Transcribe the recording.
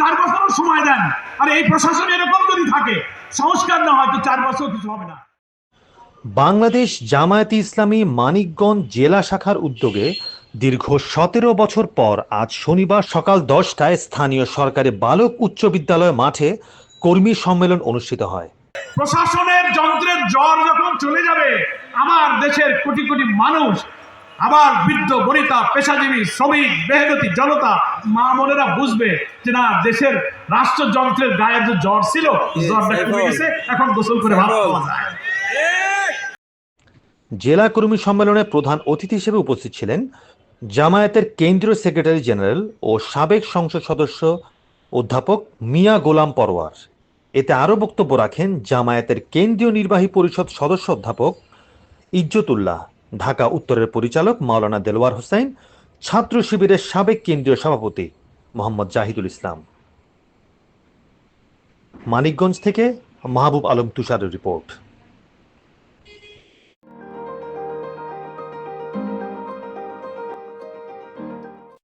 চার বছরও সময় দেন। আর এই প্রশাসন এরকম যদি থাকে সংস্কার না হয় তো চার বছর কিছু হবে না। বাংলাদেশ জামায়াতে ইসলামী মানিকগঞ্জ জেলা শাখার উদ্যোগে দীর্ঘ সতেরো বছর পর আজ শনিবার সকাল দশটায় স্থানীয় সরকারি বালক উচ্চ বিদ্যালয় মাঠে কর্মী সম্মেলন অনুষ্ঠিত হয়। প্রশাসনের যন্ত্রের জ্বর যখন চলে যাবে আমার দেশের কোটি কোটি মানুষ আবার বৃদ্ধ বনিতা পেশাজীবী শ্রমিক মেহনতি জনতা মা বোনেরা বুঝবে যে না দেশের রাষ্ট্রযন্ত্রের গায়ের যে জ্বর ছিল জ্বরটা কমে গেছে এখন গোসল করে ভালো খাওয়া যায়। জেলা কর্মী সম্মেলনে প্রধান অতিথি হিসেবে উপস্থিত ছিলেন জামায়াতের কেন্দ্রীয় সেক্রেটারি জেনারেল ও সাবেক সংসদ সদস্য অধ্যাপক মিয়া গোলাম পরওয়ার এতে আরও বক্তব্য রাখেন জামায়াতের কেন্দ্রীয় নির্বাহী পরিষদ সদস্য অধ্যাপক ইজ্জতুল্লাহ। ঢাকা উত্তরের পরিচালক মাওলানা দেলোয়ার হোসেন, ছাত্র শিবিরের সাবেক কেন্দ্রীয় সভাপতি মোহাম্মদ জাহিদুল ইসলাম। মানিকগঞ্জ থেকে মাহবুব আলম তুষারের রিপোর্ট।